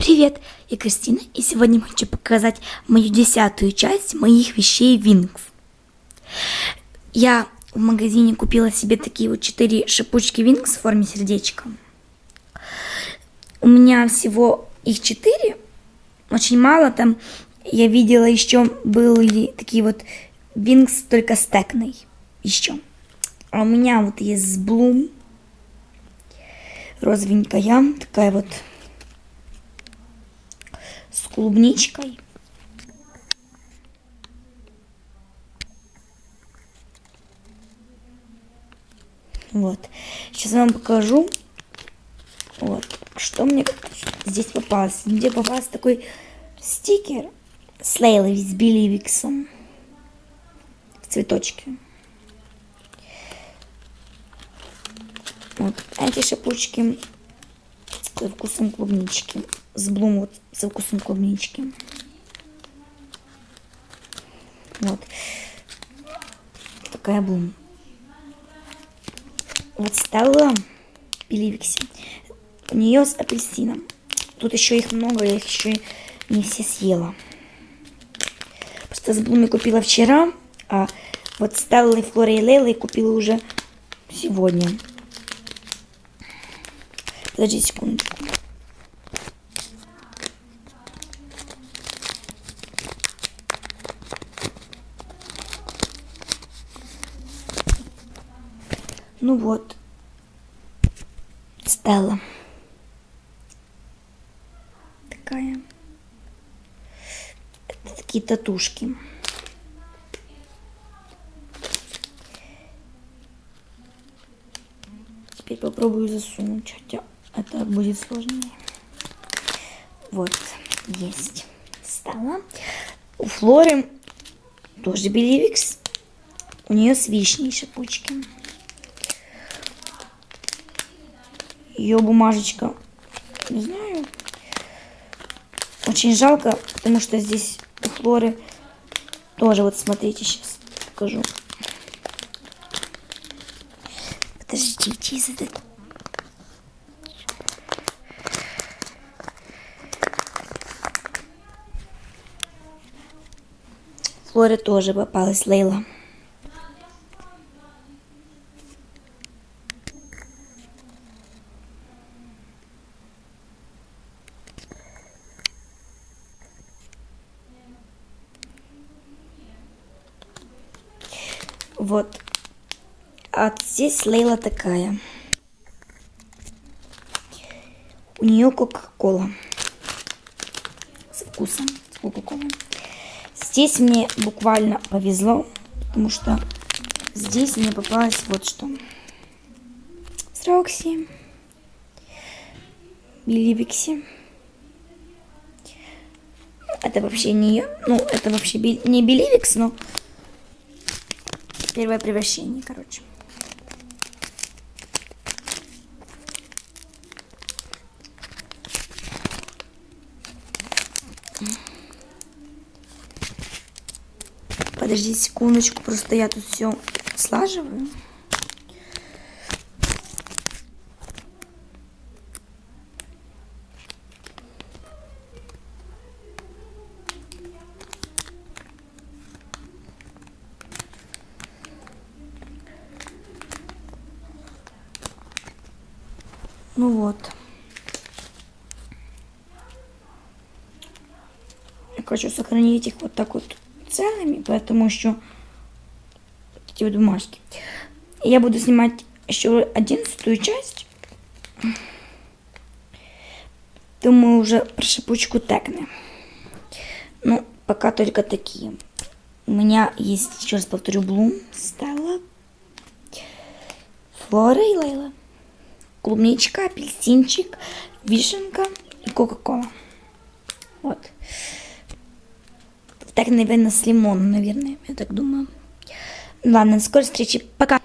Привет, я Кристина, и сегодня хочу показать мою десятую часть моих вещей Винкс. Я в магазине купила себе такие вот четыре шипучки Винкс в форме сердечка. У меня всего их четыре, очень мало там. Я видела еще были такие вот Винкс только с еще. А у меня вот есть с Блум розовенькая, такая вот с клубничкой. Вот. Сейчас вам покажу. Вот. Что мне здесь попалось. Мне попался такой стикер с Лейлой с Биливиксом в цветочке. Вот эти шипучки со вкусом клубнички. С блум вот со вкусом клубнички. Вот. Такая блум. Вот стала Пеливикси. У нее с апельсином. Тут еще их много, я их еще не все съела. Просто с блуми купила вчера, а вот Стеллы, Флора и Лейлы купила уже сегодня. Подожди секундочку. Ну вот. Стелла. Такая. Это такие татушки. Теперь попробую засунуть, хотя это будет сложнее. Вот, есть. Стала. У Флоры тоже Беливикс. У нее с вишней шипучки. Ее бумажечка, не знаю, очень жалко, потому что здесь у Флоры тоже, вот смотрите, сейчас покажу. Подождите, из этой Флоре тоже попалась Лейла. Вот. А здесь Лейла такая. У нее Кока-Кола. С вкусом. С Кока-Колой. Здесь мне буквально повезло, потому что здесь мне попалось вот что. С Рокси. Это вообще не, ну, это вообще не Биливикс, но Первое превращение, короче. Подожди секундочку, просто я тут все слаживаю. Ну вот. Я хочу сохранить их вот так вот целыми, поэтому еще эти вот бумажки. Я буду снимать еще одиннадцатую часть. Думаю, уже про шипучку Текны. Ну, пока только такие. У меня есть, еще раз повторю, Блум, Стелла, Флора и Лейла клубничка, апельсинчик, вишенка и кока-кола. Вот. Так, наверное, с лимоном, наверное, я так думаю. Ладно, до скорой встречи. Пока.